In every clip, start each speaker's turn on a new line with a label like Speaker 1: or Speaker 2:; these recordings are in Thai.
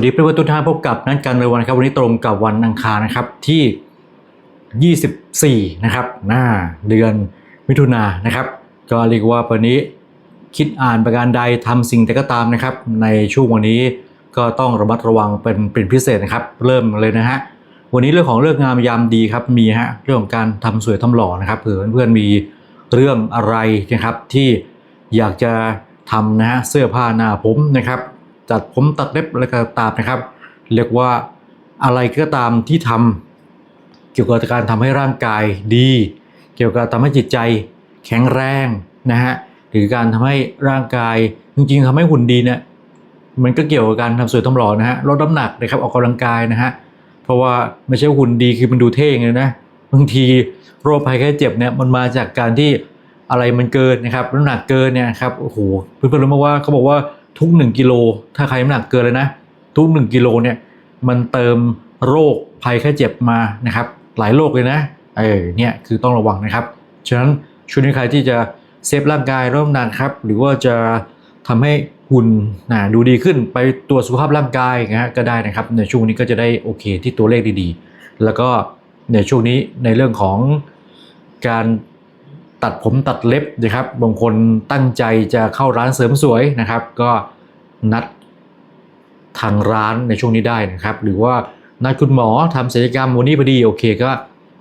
Speaker 1: สวัสดีเพื่อนๆทุกท่านพบกับนัดการในวันครับวันนี้ตรงกับวันอังคารนะครับที่ 24 นะครับ หน้าเดือนมิถุนายนนะครับ ก็เรียกว่าวันนี้คิดอ่านประการใดทำสิ่งใดก็ตามนะครับ ในช่วงวันนี้ก็ต้องระมัดระวังเป็นเป็นพิเศษนะครับ เริ่มเลยนะฮะวันนี้เรื่องของเรื่องงามยามดีครับมีฮะเรื่องของการทำสวยทำหล่อนะครับเผื่อเพื่อนๆมีเรื่องอะไรนะครับที่อยากจะทำนะฮะเสื้อผ้าหน้าผมนะครับ จัดผมตัดเล็บอะไรก็ตามนะครับ เรียกว่าอะไรก็ตามที่ทำเกี่ยวกับการทำให้ร่างกายดี เกี่ยวกับทำให้จิตใจแข็งแรงนะฮะหรือการทำให้ร่างกายจริงๆทำให้หุ่นดีเนี่ยมันก็เกี่ยวกับการทำสวยทำหล่อนะฮะลดน้ำหนักนะครับออกกำลังกายนะฮะเพราะว่าไม่ใช่หุ่นดีคือมันดูเท่ไงนะบางทีโรคภัยแค่เจ็บเนี่ยมันมาจากการที่อะไรมันเกินนะครับน้ำหนักเกินเนี่ยครับโอ้โหเพื่อนๆรู้ไหมว่าเขาบอกว่า ทุก 1 กิโล ถ้าใครน้ำหนักเกินเลยนะ ทุก 1 กิโลเนี่ยมันเติมโรคภัยแค่เจ็บมานะครับ หลายโรคเลยนะเออเนี่ยคือต้องระวังนะครับ ฉะนั้นช่วงนี้ใครที่จะเซฟร่างกายร่วมนานครับ หรือว่าจะทำให้หุ่นนะดูดีขึ้นไปตรวจสุขภาพร่างกายนะฮะก็ได้นะครับ ในช่วงนี้ก็จะได้โอเคที่ตัวเลขดีๆ แล้วก็ในช่วงนี้ในเรื่องของการ ตัดผมตัดเล็บนะครับ บางคนตั้งใจจะเข้าร้านเสริมสวยนะครับ ก็นัดทางร้านในช่วงนี้ได้นะครับ หรือว่านัดคุณหมอทำศัลยกรรมวันนี้พอดีโอเคก็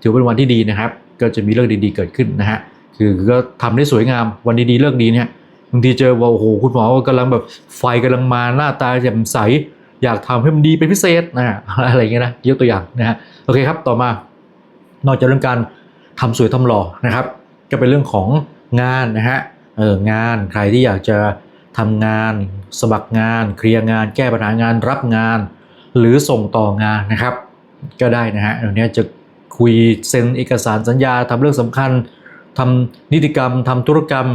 Speaker 1: ถือเป็นวันที่ดีนะครับ ก็จะมีเรื่องดีๆเกิดขึ้นนะฮะคือก็ทำได้สวยงามวันดีๆเรื่องดีเนี่ยบางทีเจอว่าโอ้โหคุณหมอกำลังแบบไฟกำลังมาหน้าตาแจ่มใส อยากทำให้มันดีเป็นพิเศษนะฮะอะไรอย่างเงี้ยนะยกตัวอย่างนะฮะโอเคครับต่อมานอกจากเรื่องการทำสวยทำหล่อนะครับ ก็เป็นเรื่องของงานนะฮะเอองานใครที่อยากจะทำงาน สมัครงาน เคลียร์งาน แก้ปัญหางานรับงาน หรือส่งต่องานนะครับ ก็ได้นะฮะเดี๋ยวนี้จะคุยเซ็นเอกสารสัญญาทำเรื่องสำคัญทำนิติกรรมทำธุรกรรม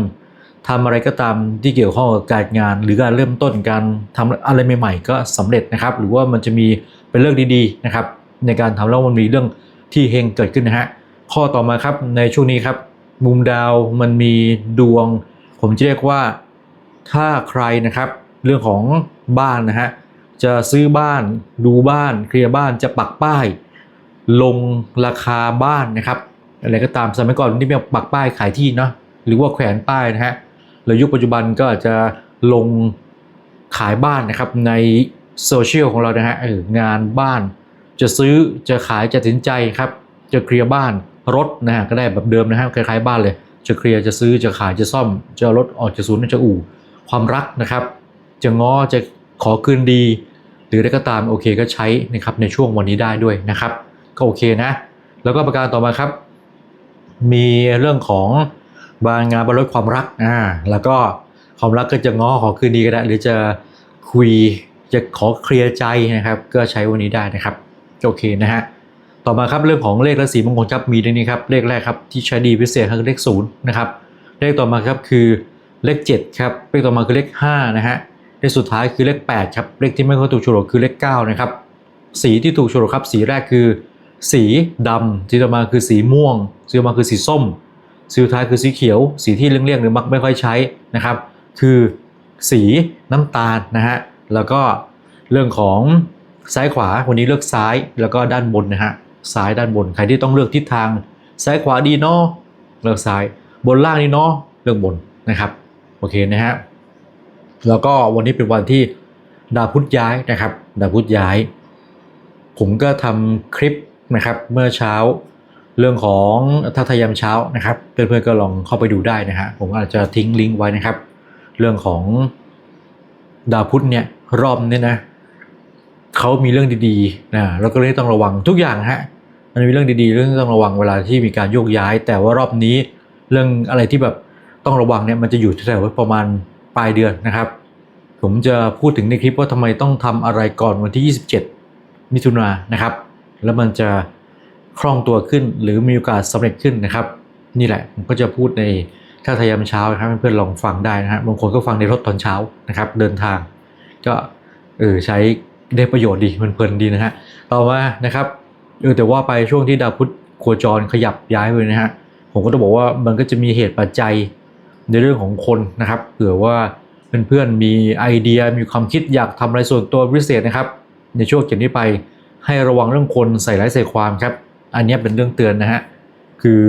Speaker 1: ทำอะไรก็ตามที่เกี่ยวข้องกับการงาน หรือการเริ่มต้นการทำอะไรใหม่ ๆ ก็สำเร็จนะครับ หรือว่ามันจะมีเป็นเรื่องดีๆนะครับ ในการทำแล้วมันมีเรื่องที่เฮงเกิดขึ้นนะฮะข้อต่อมาครับในช่วงนี้ครับ มุมดาวมันมีดวง ผมจะเรียกว่าถ้าใครนะครับ เรื่องของบ้านนะฮะจะซื้อบ้านดูบ้าน เคลียร์บ้านจะปักป้าย ลงราคาบ้านนะครับอะไรก็ตามสมัยก่อนที่มีปักป้ายขายที่เนาะหรือว่าแขวนป้ายนะฮะแล้วยุคปัจจุบันก็อาจจะลงขายบ้านนะครับในโซเชียลของเรานะฮะงานบ้าน จะซื้อจะขายจะตัดสินใจครับ จะเคลียร์บ้าน รถนะฮะก็ได้แบบเดิมนะฮะคล้ายๆบ้านเลย จะเคลียร์จะซื้อจะขายจะซ่อม จะรถออกจากศูนย์จะอู่ ความรักนะครับ จะง้อจะขอคืนดี หรืออะไรก็ตามโอเคก็ใช้นะครับในช่วงวันนี้ได้ด้วยนะครับ ก็โอเคนะ แล้วก็ประการต่อมาครับ มีเรื่องของบางงานบรรลุความรักอ่าแล้วก็ความรักก็จะง้อขอคืนดีก็ได้หรือจะคุยจะขอเคลียร์ใจนะครับ ก็ใช้วันนี้ได้นะครับโอเคนะฮะ ต่อมาครับเรื่องของเลขและสีมงคลครับมีดังนี้ครับเลขแรกครับที่ใช้ดีพิเศษคือเลขศูนย์นะครับเลขต่อมาครับคือเลข7ครับเลขต่อมาคือเลข5นะฮะเลขสุดท้ายคือเลข8ครับเลขที่ไม่ค่อยถูกโฉลกคือเลข9นะครับสีที่ถูกโฉลกครับสีแรกคือ สีดำสีต่อมาคือสีม่วงสีต่อมาคือสีส้ม สีสุดท้ายคือสีเขียว สีที่เลี่ยงๆหรือมักไม่ค่อยใช้นะครับคือสีน้ำตาลนะฮะแล้วก็เรื่องของซ้ายขวาวันนี้เลือกซ้ายแล้วก็ด้านบนนะฮะ ซ้ายด้านบน ใครที่ต้องเลือกทิศทาง ซ้ายขวาดีเนาะเลือกซ้าย บนล่างนี่เนาะเลือกบนนะครับ โอเคนะฮะ แล้วก็วันนี้เป็นวันที่ดาวพุธย้ายนะครับ ดาวพุธย้าย ผมก็ทำคลิปนะครับเมื่อเช้าเรื่องของทัทยามเช้านะครับเพื่อนๆก็ลองเข้าไปดูได้นะฮะผมอาจจะทิ้งลิงก์ไว้นะครับ เรื่องของดาวพุธเนี่ยรอบนี้นะเขามีเรื่องดีๆนะแล้วก็เลยต้องระวังทุกอย่างฮะ มันมีเรื่องดีๆ เรื่องที่ต้องระวังเวลาที่มีการโยกย้าย แต่ว่ารอบนี้เรื่องอะไรที่แบบต้องระวังเนี่ยมันจะอยู่แถวๆประมาณปลายเดือนนะครับ ผมจะพูดถึงในคลิปว่าทำไมต้องทำอะไรก่อนวันที่ 27 มิถุนายนนะครับ แล้วมันจะคล่องตัวขึ้นหรือมีโอกาสสำเร็จขึ้นนะครับ นี่แหละผมก็จะพูดในท่าทยามเช้านะครับเพื่อนๆลองฟังได้นะฮะบางคนก็ฟังในรถตอนเช้านะครับ เดินทาง ก็เออใช้ได้ประโยชน์ดีเพลินๆดีนะฮะต่อมานะครับ เออแต่ว่าไปช่วงที่ดาวพุธโคจรขยับย้ายไปนะฮะผมก็ต้องบอกว่ามันก็จะมีเหตุปัจจัยในเรื่องของคนนะครับเผื่อว่าเพื่อนๆมีไอเดียมีความคิดอยากทำอะไรส่วนตัวพิเศษนะครับ ในช่วงจากนี้ไปให้ระวังเรื่องคนใส่ร้ายใส่ความครับ อันนี้เป็นเรื่องเตือนนะฮะคือ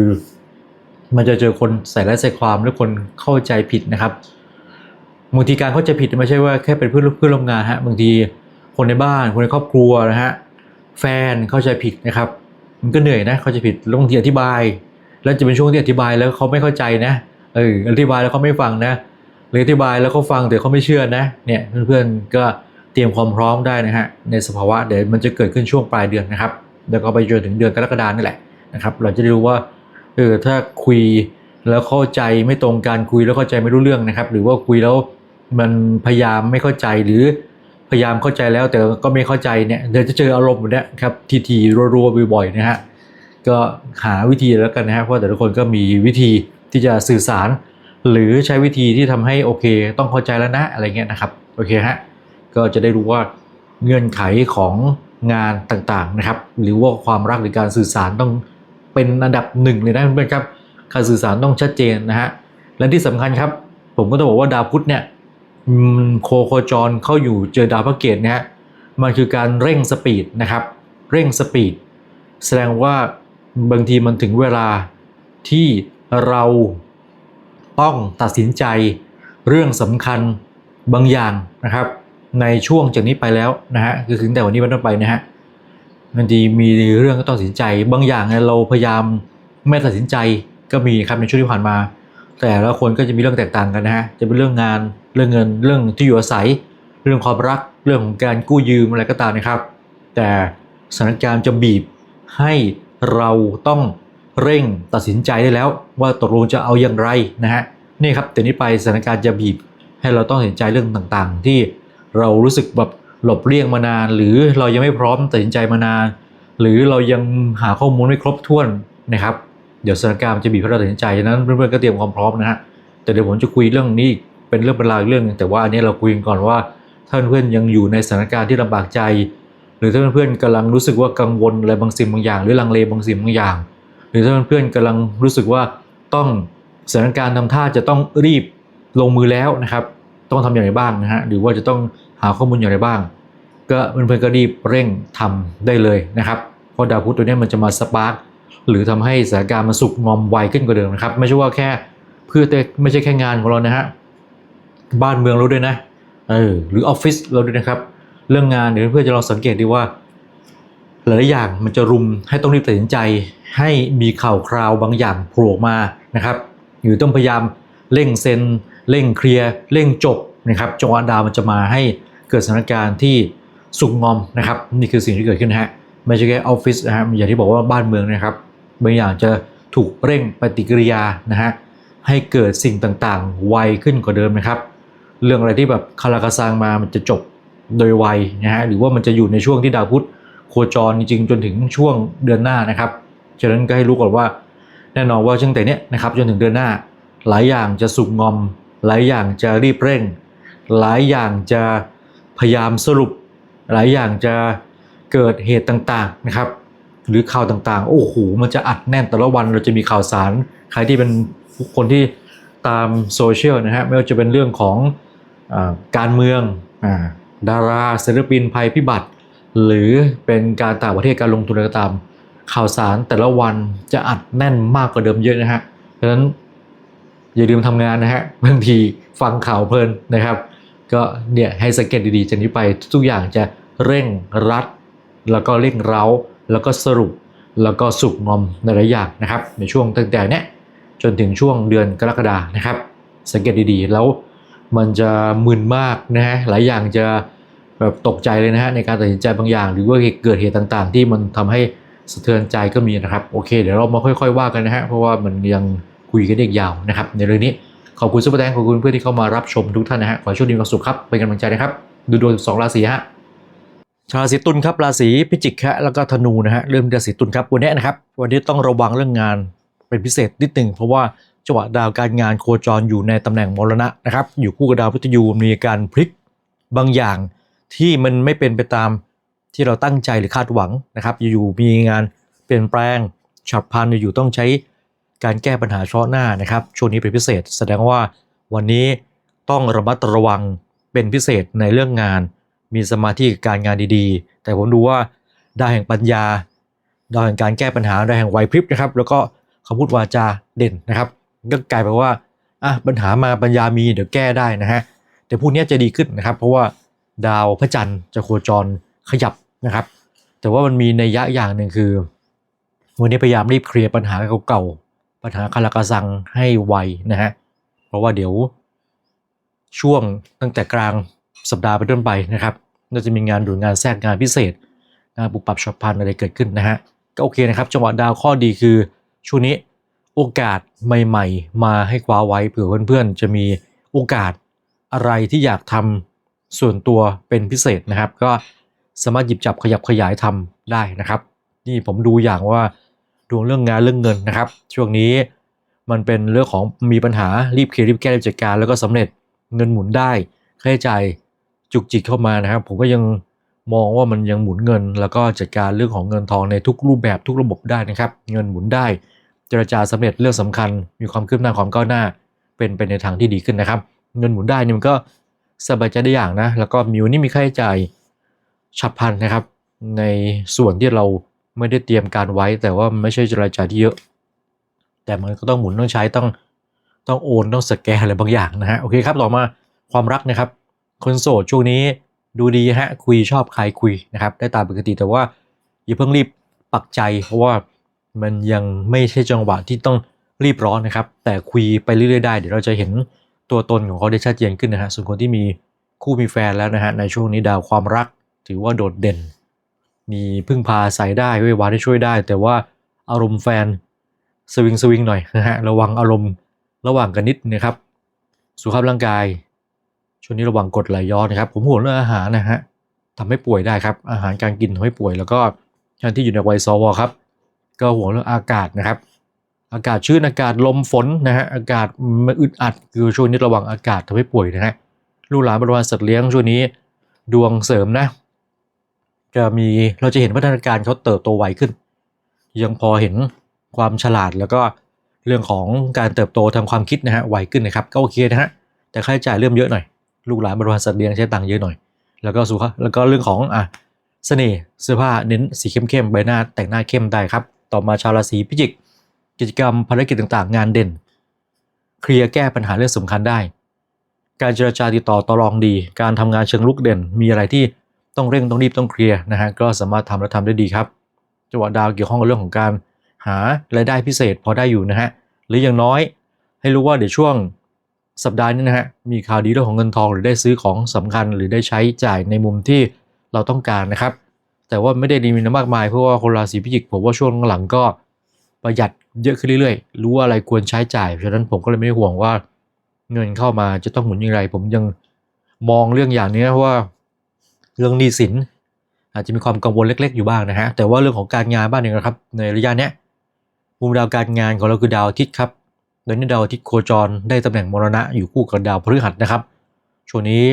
Speaker 1: มันจะเจอคนใส่ร้ายใส่ความหรือคนเข้าใจผิดนะครับบางทีการเข้าใจผิดไม่ใช่ว่าแค่เป็นเพื่อนเพื่อนร่วมงานฮะบางทีคนในบ้านคนในครอบครัวนะฮะ แฟนเข้าใจผิดนะครับ มันก็เหนื่อยนะเข้าใจผิดแล้วบางทีอธิบาย แล้วจะเป็นช่วงที่อธิบายแล้วเขาไม่เข้าใจนะเอออธิบายแล้วเขาไม่ฟังนะหรืออธิบายแล้วเขาฟังแต่เขาไม่เชื่อนะเนี่ยเพื่อนๆก็เตรียมความพร้อมได้นะฮะในสภาวะเดี๋ยวมันจะเกิดขึ้นช่วงปลายเดือนนะครับแล้วก็ไปจนถึงเดือนกรกฎานี่แหละนะครับ เราจะได้รู้ว่าเออถ้าคุยแล้วเข้าใจไม่ตรงกันคุยแล้วเข้าใจไม่รู้เรื่องนะครับ หรือว่าคุยแล้วมันพยายามไม่เข้าใจหรือ ยายามเข้าใจแล้วแต่ก็ไม่เข้าใจเนี่ยเดี๋ยวจะเจออารมณ์แบบเนี้ยครับทีๆรัวๆบ่อยๆนะฮะก็หาวิธีแล้วกันนะครับเพราะแต่ละคนก็มีวิธีที่จะสื่อสาร หรือใช้วิธีที่ทำให้โอเค ต้องเข้าใจแล้วนะอะไรเงี้ยนะครับโอเคฮะก็จะได้รู้ว่าเงื่อนไขของงานต่างๆนะครับ หรือว่าความรักหรือการสื่อสารต้องเป็นอันดับหนึ่งเลยนะเพื่อนๆครับการสื่อสารต้องชัดเจนนะฮะและที่สำคัญครับ ผมก็ต้องบอกว่าดาวพุธเนี่ย โคโคจรเข้าอยู่เจอดาวพระเกตเนี่ยฮะมันคือการเร่งสปีดนะครับ เร่งสปีด แสดงว่าบางทีมันถึงเวลาที่เราต้องตัดสินใจเรื่องสำคัญบางอย่างนะครับ ในช่วงจากนี้ไปแล้วนะฮะคือถึงแต่วันนี้เป็นต้นไปนะฮะบางทีมีเรื่องก็ต้องตัดสินใจ บางอย่างเนี่ยเราพยายามไม่ตัดสินใจก็มีครับในช่วงที่ผ่านมา แต่ละคนก็จะมีเรื่องแตกต่างกันนะฮะ จะเป็นเรื่องงาน เรื่องเงิน เรื่องที่อยู่อาศัย เรื่องความรัก เรื่องของการกู้ยืมอะไรก็ตามนะครับ แต่สถานการณ์จะบีบให้เราต้องเร่งตัดสินใจได้แล้ว ว่าตกลงจะเอาอย่างไรนะฮะ นี่ครับแต่นี้ไปสถานการณ์จะบีบ ให้เราต้องตัดสินใจเรื่องต่างๆ ที่เรารู้สึกแบบหลบเลี่ยงมานาน หรือเรายังไม่พร้อมตัดสินใจมานาน หรือเรายังหาข้อมูลไม่ครบถ้วนนะครับ เดี๋ยวสถานการณ์มันจะบีบให้เราตัดสินใจฉะนั้นเพื่อนๆก็เตรียมความพร้อมนะฮะแต่เดี๋ยวผมจะคุยเรื่องนี้เป็นเรื่องเป็นราวเรื่องนึงแต่ว่าอันนี้เราคุยกันก่อนว่าถ้าเพื่อนๆยังอยู่ในสถานการณ์ที่ลำบากใจ หรือถ้าเพื่อนๆกำลังรู้สึกว่ากังวลอะไรบางสิ่งบางอย่าง หรือลังเลบางสิ่งบางอย่าง หรือถ้าเพื่อนๆกำลังรู้สึกว่าต้องสถานการณ์ทำท่าจะต้องรีบลงมือแล้วนะครับ ต้องทำอย่างไรบ้างนะฮะหรือว่าจะต้องหาข้อมูลอย่างไรบ้าง ก็เพื่อนๆก็รีบเร่งทำได้เลยนะครับเพราะดาวพุธตัวนี้มันจะมาสปาร์ก หรือทำให้สถานการณ์มันสุกงอมไวขึ้นกว่าเดิมนะครับ ไม่ใช่ว่าแค่เพื่อแต่ไม่ใช่แค่งานของเรานะฮะบ้านเมืองเราด้วยนะเออหรือออฟฟิศเราด้วยนะครับ เรื่องงานเดี๋ยวเพื่อนๆจะลองสังเกตดีว่า หลายๆอย่างมันจะรุมให้ต้องรีบตัดสินใจ ให้มีข่าวคราวบางอย่างโผล่มานะครับหรือต้องพยายามเร่งเซ็นเร่งเคลียร์เร่งจบนะครับจงหวะดาวมันจะมาให้เกิดสถานการณ์ที่สุกงอมนะครับ นี่คือสิ่งที่เกิดขึ้นฮะไม่ใช่แค่ออฟฟิศนะฮะอย่างที่บอกว่าบ้านเมืองนะครับ บางอย่างจะถูกเร่งปฏิกิริยานะฮะให้เกิดสิ่งต่างๆ ไวขึ้นกว่าเดิมนะครับ เรื่องอะไรที่แบบคาราคาซังมามันจะจบโดยไวนะฮะหรือว่ามันจะอยู่ในช่วงที่ดาวพุธโคจรจริงๆจนถึงช่วงเดือนหน้านะครับฉะนั้นก็ให้รู้ก่อนว่าแน่นอนว่าช่วงแต่เนี้ยนะครับจนถึงเดือนหน้า หลายอย่างจะสุกงอม หลายอย่างจะรีบเร่ง หลายอย่างจะพยายามสรุป หลายอย่างจะเกิดเหตุต่างๆนะครับ หรือข่าวต่างๆ โอ้โห มันจะอัดแน่นแต่ละวันเราจะมีข่าวสาร ใครที่เป็นคนที่ตามโซเชียลนะฮะ ไม่ว่าจะเป็นเรื่องของอการเมืองอดาราศิลปินภัยพิบัติ หรือเป็นการต่างประเทศการลงทุนอะไรก็ตาม ข่าวสารแต่ละวันจะอัดแน่นมากกว่าเดิมเยอะนะฮะเพราะฉะนั้นอย่าลืมทำงานนะฮะบางทีฟังข่าวเพลินนะครับ ก็เนี่ยให้สังเกตดีๆจากนี้ไปทุกอย่างจะเร่งรัด แล้วก็เร่งเร้า แล้วก็สรุปแล้วก็สุกงอมหลายอย่างนะครับ ในช่วงตั้งแต่เนี้ยจนถึงช่วงเดือนกรกฎานะครับ สังเกตดีๆ แล้วมันจะมึนมากนะฮะหลายอย่างจะแบบตกใจเลยนะฮะในการตัดสินใจบางอย่าง หรือว่าเกิดเหตุต่างๆ ที่มันทำให้สะเทือนใจก็มีนะครับโอเค เดี๋ยวเรามาค่อย ๆ ว่ากันนะฮะเพราะว่ามันยังคุยกันได้อีกยาวนะครับ ในเรื่องนี้ขอบคุณซุปเปอร์แตงขอบคุณเพื่อนที่เข้ามารับชมทุกท่านนะฮะขอให้โชคดีมีความสุขครับเป็นกำลังใจนะครับดูดวงสองราศีฮะ ชาวราศีตุลครับราศีพิจิกฮะแล้วก็ธนูนะฮะเริ่มราศีตุลครับวันนี้นะครับ วันนี้ต้องระวังเรื่องงานเป็นพิเศษนิดหนึ่งเพราะว่าจังหวะดาวการงานโคจรอยู่ในตำแหน่งมรณะนะครับ อยู่คู่กับดาวพุธยูมีการพลิกบางอย่างที่มันไม่เป็นไปตามที่เราตั้งใจหรือคาดหวังนะครับอยู่มีงานเปลี่ยนแปลงฉับพลันอยู่ต้องใช้การแก้ปัญหาเฉพาะหน้านะครับช่วงนี้เป็นพิเศษ แสดงว่าวันนี้ต้องระมัดระวังเป็นพิเศษในเรื่องงาน มีสมาธิกับการงานดีๆ แต่ผมดูว่าดาวแห่งปัญญา ดาวแห่งการแก้ปัญหาดาวแห่งไหวพริบนะครับ แล้วก็คำพูดวาจาเด่นนะครับ ก็กลายเป็นว่าอะปัญหามาปัญญามีเดี๋ยวแก้ได้นะฮะแต่พวกนี้จะดีขึ้นนะครับ เพราะว่าดาวพระจันทร์จะโคจรขยับนะครับ แต่ว่ามันมีในยยะอย่างหนึ่งคือวันนี้พยายามรีบเคลียร์ปัญหาเก่าๆปัญหาคาราคาซังให้ไวนะฮะเพราะว่าเดี๋ยวช่วงตั้งแต่กลาง สัปดาห์ไปต้นไปนะครับน่าจะมีงานด่วนงานแทรกงานพิเศษงานปุบปรับฉับพลันอะไรเกิดขึ้นนะฮะก็โอเคนะครับ จังหวะดาวข้อดีคือช่วงนี้โอกาสใหม่ ๆ มาให้คว้าไว้เผื่อเพื่อนๆ จะมีโอกาสอะไรที่อยากทำส่วนตัวเป็นพิเศษนะครับ ก็สามารถหยิบจับขยับขยายทำได้นะครับ นี่ผมดูอย่างว่าดวงเรื่องงานเรื่องเงินนะครับ ช่วงนี้มันเป็นเรื่องของมีปัญหารีบเคลียร์รีบแก้รีบจัดการแล้วก็สำเร็จเงินหมุนได้ค่าใช้จ่าย จุกจิกเข้ามานะครับ ผมก็ยังมองว่ามันยังหมุนเงิน แล้วก็จัดการเรื่องของเงินทองในทุกรูปแบบทุกระบบได้นะครับ เงินหมุนได้เจรจาสำเร็จเรื่องสำคัญ มีความคืบหน้าความก้าวหน้า เป็นไปในทางที่ดีขึ้นนะครับ เงินหมุนได้นี่มันก็สบายใจได้อย่างนะ แล้วก็มีวันนี้มีค่าใช้จ่ายฉับพลันนะครับ ในส่วนที่เราไม่ได้เตรียมการไว้ แต่ว่าไม่ใช่รายจ่าที่เยอะ แต่มันก็ต้องหมุนต้องใช้ต้องต้องโอนต้องสแกนอะไรบางอย่างนะฮะโอเคครับต่อมาความรักนะครับ คนโสดช่วงนี้ดูดีฮะคุยชอบใครคุยนะครับ ได้ตามปกติแต่ว่าอย่าเพิ่งรีบปักใจ เพราะว่ามันยังไม่ใช่จังหวะที่ต้องรีบร้อนนะครับ แต่คุยไปเรื่อยๆได้ เดี๋ยวเราจะเห็นตัวตนของเขาได้ชัดเจนขึ้นนะฮะส่วนคนที่มีคู่มีแฟนแล้วนะฮะในช่วงนี้ดาวความรัก ถือว่าโดดเด่น มีพึ่งพาใส่ได้เว้ยวาที่ช่วยได้ แต่ว่าอารมณ์แฟนสวิงสวิงหน่อยนะฮะระวังอารมณ์ระหว่างกันนิดนะครับสุขภาพร่างกาย ช่วงนี้ระวังกดไหลย้อนนะครับ ผมห่วงเรื่องอาหารนะฮะทำให้ป่วยได้ครับ อาหารการกินทำให้ป่วย แล้วก็ท่านที่อยู่ในวัยสวครับ ก็ห่วงเรื่องอากาศนะครับ อากาศชื้นอากาศลมฝนนะฮะอากาศมันอึดอัดคือช่วงนี้ระวังอากาศทำให้ป่วยนะฮะลูกหลานบริวารสัตว์เลี้ยงช่วงนี้ดวงเสริมนะ จะมีเราจะเห็นพัฒนาการเขาเติบโตไวขึ้น ยังพอเห็นความฉลาดแล้วก็เรื่องของการเติบโตทางความคิดนะฮะไวขึ้นนะครับ ก็โอเคนะฮะแต่ค่าใช้จ่ายเริ่มเยอะหน่อย ลูกหลานบริวารสัตว์เลี้ยงใช้ตังค์เยอะหน่อย แล้วก็สุขแล้วก็เรื่องของอะเสน่ห์เสื้อผ้าเน้นสีเข้มๆใบหน้าแต่งหน้าเข้มได้ครับ ต่อมาชาวราศีพิจิก กิจกรรมภารกิจต่างๆ งานเด่น เคลียร์แก้ปัญหาเรื่องสำคัญได้ การเจรจาติดต่อต่อรองดี การทำงานเชิงลุกเด่น มีอะไรที่ต้องเร่งต้องรีบต้องเคลียร์นะฮะก็สามารถทำและทำได้ดีครับจังหวะดาวเกี่ยวข้องกับเรื่องของการหารายได้พิเศษพอได้อยู่นะฮะหรืออย่างน้อยให้รู้ว่าเดี๋ยวช่วง สัปดาห์นี้นะฮะมีข่าวดีเรื่องของเงินทองหรือได้ซื้อของสำคัญหรือได้ใช้จ่ายในมุมที่เราต้องการนะครับ แต่ว่าไม่ได้ดีมีนมากมายเพราะว่าคนราศีพิจิกผมว่าช่วงหลังก็ประหยัดเยอะขึ้นเรื่อยๆ รู้ว่าอะไรควรใช้จ่ายฉะนั้นผมก็เลยไม่ได้ห่วงว่าเงินเข้ามาจะต้องหมุนอย่างไร ผมยังมองเรื่องอย่างนี้ว่าเรื่องหนี้สิน อาจจะมีความกังวลเล็ก ๆ อยู่บ้างนะฮะแต่ว่าเรื่องของการงานบ้างเนี่ยนะครับ ในระยะเนี้ยมุมดาวการงานของเราคือดาวอาทิตย์ครับ โดยนี้ดาวอาทิตย์โคจรได้ตำแหน่งมรณะอยู่คู่กับดาวพฤหัสนะครับ ช่วงนี้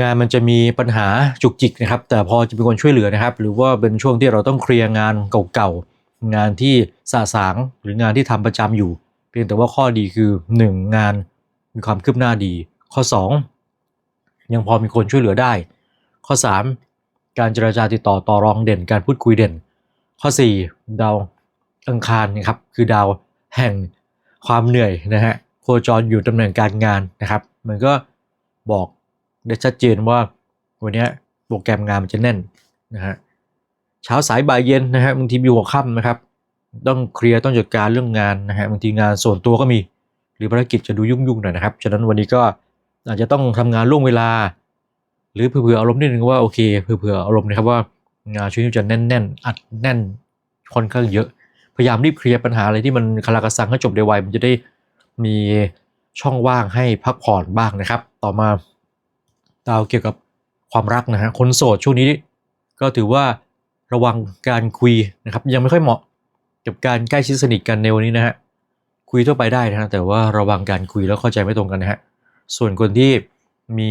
Speaker 1: งานมันจะมีปัญหาจุกจิกนะครับ แต่พอจะเป็นคนช่วยเหลือนะครับ หรือว่าเป็นช่วงที่เราต้องเคลียร์งานเก่าๆ งานที่สะสางหรืองานที่ทำประจำอยู่ เพียงแต่ว่าข้อดีคือ 1 งานมีความคืบหน้าดี ข้อ 2 ยังพอมีคนช่วยเหลือได้ ข้อ 3 การเจรจาติดต่อต่อรองเด่นการพูดคุยเด่น ข้อ 4 ดาวอังคารนะครับคือดาว แห่งความเหนื่อยนะฮะโคจรอยู่ตำแหน่งการงานนะครับ มันก็บอกได้ชัดเจนว่าวันนี้โปรแกรมงานมันจะแน่นนะฮะเช้าสายบ่ายเย็นนะฮะบางทีมีหัวค่ำนะครับ ต้องเคลียร์ต้องจัดการเรื่องงานนะฮะบางทีงานส่วนตัวก็มี หรือภารกิจจะดูยุ่งๆหน่อยนะครับฉะนั้นวันนี้ก็อาจจะต้องทำงานล่วงเวลา หรือเผื่อๆอารมณ์นิดนึงว่าโอเคเผื่อๆอารมณ์นะครับว่างานช่วงนี้จะแน่นๆอัดแน่นค่อนข้างเยอะ พยายามรีบเคลียร์ปัญหาอะไรที่มันคลากระซังให้จบได้ไวมันจะได้มีช่องว่างให้พักผ่อนบ้างนะครับ ต่อมาดาวเกี่ยวกับความรักนะฮะคนโสดช่วงนี้ก็ถือว่าระวังการคุยนะครับ ยังไม่ค่อยเหมาะกับการใกล้ชิดสนิทกันในวันนี้นะฮะคุยทั่วไปได้นะฮะแต่ว่าระวังการคุยแล้วเข้าใจไม่ตรงกันนะฮะส่วนคนที่มี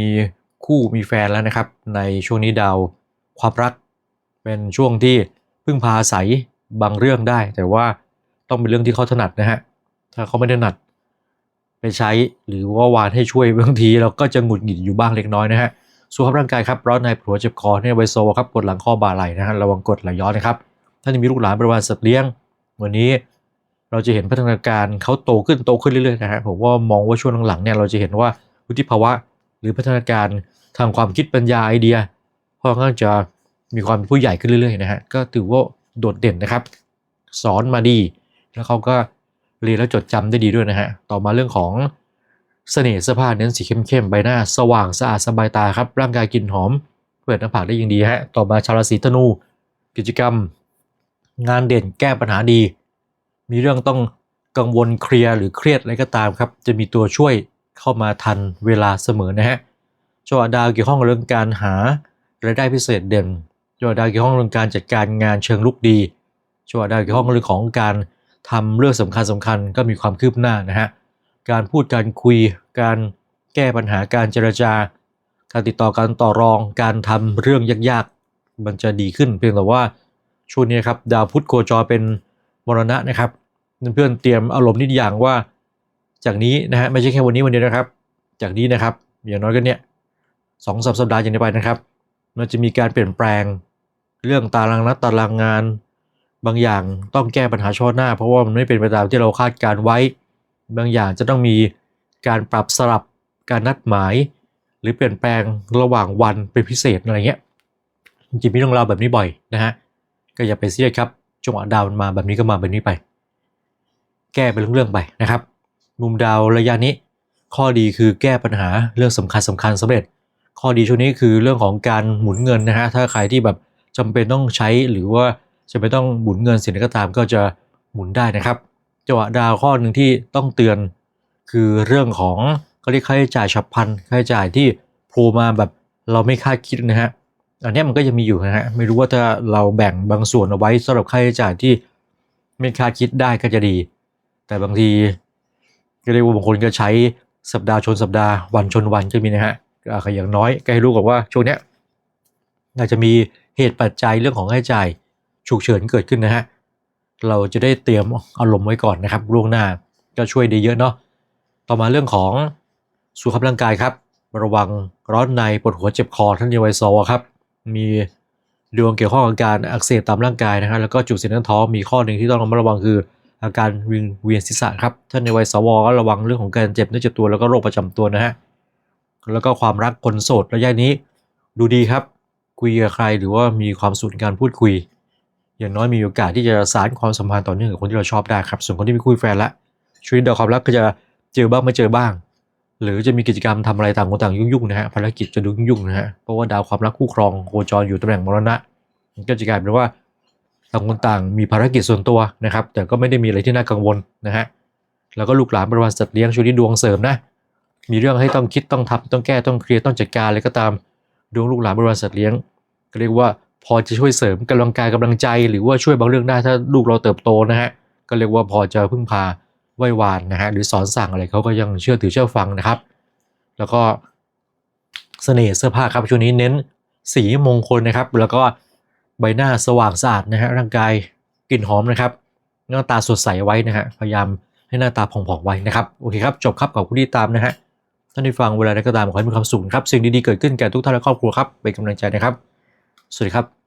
Speaker 1: คู่มีแฟนแล้วนะครับ ในช่วงนี้ดาวความรักเป็นช่วงที่พึ่งพาอาศัย บางเรื่องได้ แต่ว่าต้องเป็นเรื่องที่เขาถนัดนะฮะ ถ้าเขาไม่ถนัดไปใช้หรือว่าวานให้ช่วยบางทีเราก็จะหงุดหงิดอยู่บ้างเล็กน้อยนะฮะสุขภาพร่างกายครับร้อนในปวดหัวเจ็บคอในไวโซครับปวดหลังข้อบ่าไหล่นะฮะระวังกดไหลย้อนนะครับถ้ามีลูกหลานบริวารสัตว์เลี้ยง วันนี้เราจะเห็นพัฒนาการเขาโตขึ้นโตขึ้นเรื่อยๆนะฮะผมว่ามองว่าช่วงหลังๆเนี่ยเราจะเห็นว่าวุฒิภาวะ หรือพัฒนาการทางความคิดปัญญาไอเดียค่อนข้างจะมีความผู้ใหญ่ขึ้นเรื่อยๆนะฮะก็ถือว่า โดดเด่นนะครับ สอนมาดี แล้วเขาก็เรียนแล้วจดจำได้ดีด้วยนะฮะ ต่อมาเรื่องของเสน่ห์เสื้อผ้าเน้นสีเข้มๆ ใบหน้า สว่างสะอาดสบายตาครับ ร่างกายกลิ่นหอม เปิดหน้าผากได้ยิ่งดีฮะ ต่อมาชาวราศีธนู กิจกรรม งานเด่นแก้ปัญหาดี มีเรื่องต้องกังวลเคลียร์หรือเครียดอะไรก็ตามครับ จะมีตัวช่วยเข้ามาทันเวลาเสมอนะฮะจังหวดาวเกี่ยวข้องกับเรื่องการหารายได้พิเศษเด่น จังหวะดาวเกี่ยวข้องเรื่องการจัดการงานเชิงลุกดีจังหวะดาวเกี่ยวข้องเรื่องของการทำเรื่องสำคัญสคัญก็มีความคืบหน้านะฮะการพูดการคุย การแก้ปัญหาการเจรจาการติดต่อการต่อรอง การทำเรื่องยากๆ มันจะดีขึ้น เพียงแต่ว่าช่วงนี้ครับดาวพุธโคจรเป็นมรณะนะครับเพื่อนๆเตรียมอารมณ์นิดอย่างว่า จากนี้นะฮะไม่ใช่แค่วันนี้วันเดียวนะครับ จากนี้นะครับอย่างน้อยก็เนี่ยสองสัปดาห์อย่างนี้ไปนะครับ มันจะมีการเปลี่ยนแปลง เรื่องตารางนัดตารางงาน บางอย่างต้องแก้ปัญหาเฉพาะหน้า เพราะว่ามันไม่เป็นไปตามที่เราคาดการไว้ บางอย่างจะต้องมีการปรับสลับการนัดหมาย หรือเปลี่ยนแปลงระหว่างวันเป็นพิเศษอะไรเงี้ยจริงๆมีเรื่องราวแบบนี้บ่อยนะฮะก็อย่าไปเสียครับจังหวะดาวมันมาแบบนี้ก็มาแบบนี้ไป แก้เป็นเรื่องๆไปนะครับ มุมดาวระยะนี้ ข้อดีคือแก้ปัญหาเรื่องสำคัญสำคัญสำเร็จ ข้อดีช่วงนี้คือเรื่องของการหมุนเงินนะฮะถ้าใครที่แบบ จำเป็นต้องใช้หรือว่าจะไม่ต้องหมุนเงินสิ่งใดก็ตามก็จะหมุนได้นะครับจังหวะดาวข้อหนึ่งที่ต้องเตือน คือเรื่องของเขาเรียกค่าใช้จ่ายฉับพลันค่าใช้จ่ายที่โผล่มาแบบเราไม่คาดคิดนะฮะอันนี้มันก็ยังมีอยู่นะฮะไม่รู้ว่าถ้าเราแบ่งบางส่วนเอาไว้สำหรับค่าใช้จ่ายที่ไม่คาดคิดได้ก็จะดี แต่บางทีก็เรียกว่าบางคนก็ใช้สัปดาห์ชนสัปดาห์วันชนวันก็มีนะฮะอ่าอย่างน้อยก็ให้รู้กับว่าช่วงเนี้ย อาจจะมีเหตุปัจจัยเรื่องของค่าใช้จ่ายฉุกเฉินเกิดขึ้นนะฮะเราจะได้เตรียมอารมณ์ไว้ก่อนนะครับล่วงหน้าก็ช่วยได้เยอะเนาะต่อมาเรื่องของสุขภาพร่างกายครับระวังร้อนในปวดหัวเจ็บคอท่านในวัยซอครับ มีดวงเกี่ยวข้องกับการอักเสบตามร่างกายนะฮะแล้วก็จุดเสียดท้องมีข้อหนึ่งที่ต้องระมัดระวังคือ อาการวิงเวียนศีรษะครับท่านในวัยสวก็ระวังเรื่องของการเจ็บเนื้อเจ็บตัวแล้วก็โรคประจำตัวนะฮะแล้วก็ความรักคนโสดระยะนี้ดูดีครับ คุยกับใครหรือว่ามีความสุขในการพูดคุย อย่างน้อยมีโอกาสที่จะสานความสัมพันธ์ต่อเนื่องกับคนที่เราชอบได้ครับ ส่วนคนที่มีคู่มีแฟนละชีวิตเดาความรักก็จะเจอบ้างไม่เจอบ้าง หรือจะมีกิจกรรมทำอะไรต่างคนต่างยุ่งๆนะฮะภารกิจจะดูยุ่งๆนะฮะเพราะว่าดาวความรักคู่ครองโคจรอยู่ตำแหน่งมรณะก็จะกลายเป็นว่าต่างคนต่างมีภารกิจส่วนตัวนะครับ แต่ก็ไม่ได้มีอะไรที่น่ากังวลนะฮะแล้วก็ลูกหลานบริวารสัตว์เลี้ยงช่วงนี้ดวงเสริมนะมีเรื่องให้ต้องคิดต้องทำต้องแก้ต้องเคลียร์ต้องจัดการอะไรก็ตามดวงลูกหลานบริวารสัตว์เลี้ยง ก็เรียกว่าพอจะช่วยเสริมกำลังกายกำลังใจ หรือว่าช่วยบางเรื่องได้ถ้าลูกเราเติบโตนะฮะก็เรียกว่าพอจะพึ่งพาไหว้วานนะฮะหรือสอนสั่งอะไรเขาก็ยังเชื่อถือเชื่อฟังนะครับ แล้วก็เสน่ห์เสื้อผ้าครับช่วงนี้เน้นสีมงคลนะครับ แล้วก็ใบหน้าสว่างสะอาดนะฮะร่างกายกลิ่นหอมนะครับหน้าตาสดใสไว้นะฮะพยายามให้หน้าตาผ่องๆไว้นะครับโอเคครับจบครับขอบคุณที่ตามนะฮะท่านที่ฟังเวลาใดก็ตามขอให้มีความสุขครับสิ่งดีๆเกิดขึ้นแก่ทุกท่านและครอบครัวครับเป็นกำลังใจนะครับ สวัสดีครับ